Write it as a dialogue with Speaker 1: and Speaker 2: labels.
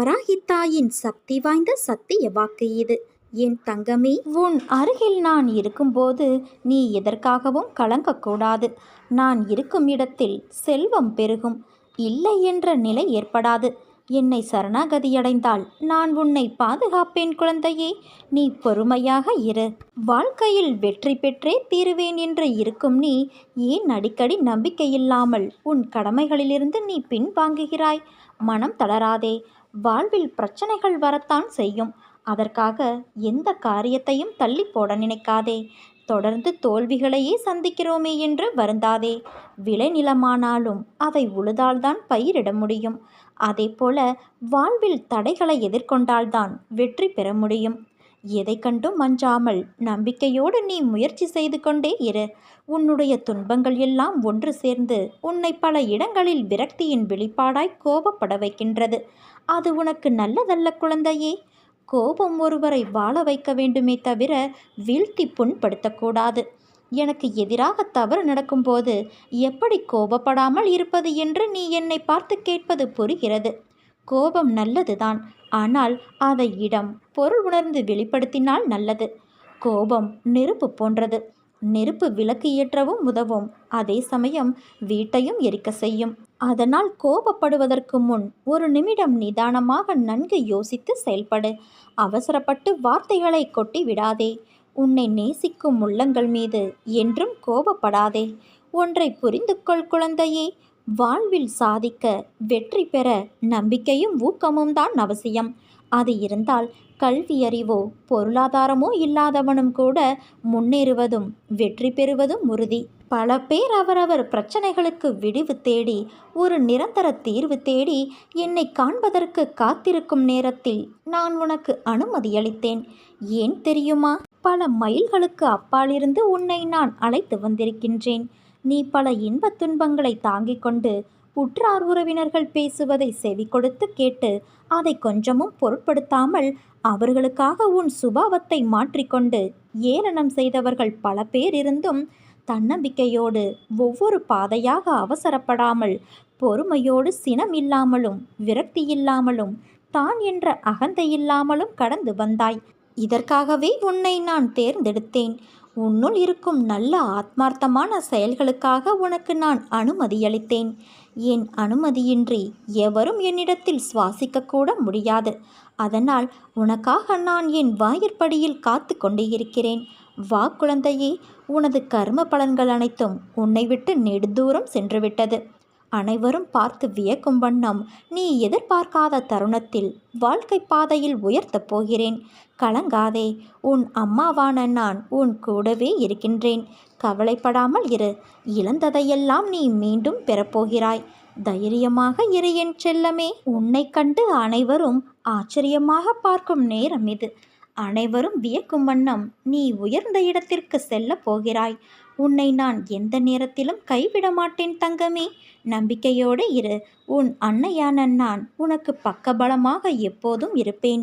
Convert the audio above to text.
Speaker 1: வராகித்தாயின் சக்தி வாய்ந்த சத்திய வாக்கு இது. என் தங்கமே
Speaker 2: உன் அருகில் நான் இருக்கும்போது நீ எதற்காகவும் கலங்கக்கூடாது. நான் இருக்கும் இடத்தில் செல்வம் பெருகும். இல்லை என்ற நிலை ஏற்படாது. என்னை சரணாகதியடைந்தால் நான் உன்னை பாதுகாப்பேன் குழந்தையே. நீ பொறுமையாக இரு. வாழ்க்கையில் வெற்றி பெற்றே தீருவேன் என்று இருக்கும் நீ ஏன் அடிக்கடி நம்பிக்கையில்லாமல் உன் கடமைகளிலிருந்து நீ பின்வாங்குகிறாய்? மனம் தளராதே. வாழ்வில் பிரச்சனைகள் வரத்தான் செய்யும். அதற்காக எந்த காரியத்தையும் தள்ளி போட நினைக்காதே. தொடர்ந்து தோல்விகளையே சந்திக்கிறோமே என்று வருந்தாதே. விளைநிலமானாலும் அதை உழுதால்தான் பயிரிட முடியும். அதே போல வாழ்வில் தடைகளை எதிர்கொண்டால்தான் வெற்றி பெற முடியும். எதை கண்டும் அஞ்சாமல் நம்பிக்கையோடு நீ முயற்சி செய்து கொண்டே இரு. உன்னுடைய துன்பங்கள் எல்லாம் ஒன்று சேர்ந்து உன்னை பல இடங்களில் விரக்தியின் வெளிப்பாடாய் கோபப்பட வைக்கின்றது. அது உனக்கு நல்லதல்ல குழந்தையே. கோபம் ஒருவரை வாழ வைக்க வேண்டுமே தவிர வீழ்த்தி புண்படுத்தக்கூடாது. எனக்கு எதிராக தவறு நடக்கும்போது எப்படி கோபப்படாமல் இருப்பது என்று நீ என்னை பார்த்து கேட்பது புரிகிறது. கோபம் நல்லதுதான் ஆனால் அதை இடம் பொருள் உணர்ந்து வெளிப்படுத்தினால் நல்லது. கோபம் நெருப்பு போன்றது. நெருப்பு விளக்கு ஏற்றவும் உதவும். அதே சமயம் வீட்டையும் எரிக்க செய்யும். அதனால் கோபப்படுவதற்கு முன் ஒரு நிமிடம் நிதானமாக நன்கு யோசித்து செயல்படு. அவசரப்பட்டு வார்த்தைகளை கொட்டி விடாதே. உன்னை நேசிக்கும் உள்ளங்கள் மீது என்றும் கோபப்படாதே. ஒன்றை புரிந்து கொள் குழந்தையே. வாழ்வில் சாதிக்க வெற்றி பெற நம்பிக்கையும் ஊக்கமும் தான் அவசியம். அது இருந்தால் கல்வி அறிவோ பொருளாதாரமோ இல்லாதவனும் கூட முன்னேறுவதும் வெற்றி பெறுவதும் உறுதி. பல பேர் அவரவர் பிரச்சனைகளுக்கு விடிவு தேடி ஒரு நிரந்தர தீர்வு தேடி என்னை காண்பதற்கு காத்திருக்கும் நேரத்தில் நான் உனக்கு அனுமதி அளித்தேன். ஏன் தெரியுமா? பல மைல்களுக்கு அப்பாலிருந்து உன்னை நான் அழைத்து வந்திருக்கின்றேன். நீ பல இன்பத் துன்பங்களை தாங்கிக் கொண்டு உற்றார் உறவினர்கள் பேசுவதை செவி கொடுத்து கேட்டு அதை கொஞ்சமும் பொருட்படுத்தாமல் அவர்களுக்காக உன் சுபாவத்தை மாற்றிக்கொண்டு ஏளனம் செய்தவர்கள் பல பேர் இருந்தும் தன்னம்பிக்கையோடு ஒவ்வொரு பாதையாக அவசரப்படாமல் பொறுமையோடு சினம் இல்லாமலும் விரக்தி இல்லாமலும் தான் என்ற அகந்தை இல்லாமலும் கடந்து வந்தாய். இதற்காகவே உன்னை நான் தேர்ந்தெடுத்தேன். உன்னுள் இருக்கும் நல்ல ஆத்மார்த்தமான செயல்களுக்காக உனக்கு நான் அனுமதியளித்தேன். என் அனுமதியின்றி எவரும் என்னிடத்தில் சுவாசிக்கக்கூட முடியாது. அதனால் உனக்காக நான் என் வாயிற்படியில் காத்து கொண்டே இருக்கிறேன் வா குழந்தையே உனது கர்ம பலன்கள் அனைத்தும் உன்னை விட்டு நெடுந்தூரம் சென்றுவிட்டது. அனைவரும் பார்த்து வியக்கும் வண்ணம் நீ எதிர்பார்க்காத தருணத்தில் வாழ்க்கை பாதையில் உயர்த்தப் போகிறேன். கலங்காதே உன் அம்மாவான நான் உன் கூடவே இருக்கின்றேன். கவலைப்படாமல் இரு இழந்ததையெல்லாம் நீ மீண்டும் பெறப்போகிறாய். தைரியமாக இரு என் செல்லமே உன்னை கண்டு அனைவரும் ஆச்சரியமாக பார்க்கும் நேரம் இது. அனைவரும் வியக்கும் வண்ணம் நீ உயர்ந்த இடத்திற்கு செல்ல போகிறாய். உன்னை நான் எந்த நேரத்திலும் கைவிட மாட்டேன் தங்கமே. நம்பிக்கையோடு இரு. உன் அன்னையான நான் உனக்கு பக்கபலமாக எப்போதும் இருப்பேன்.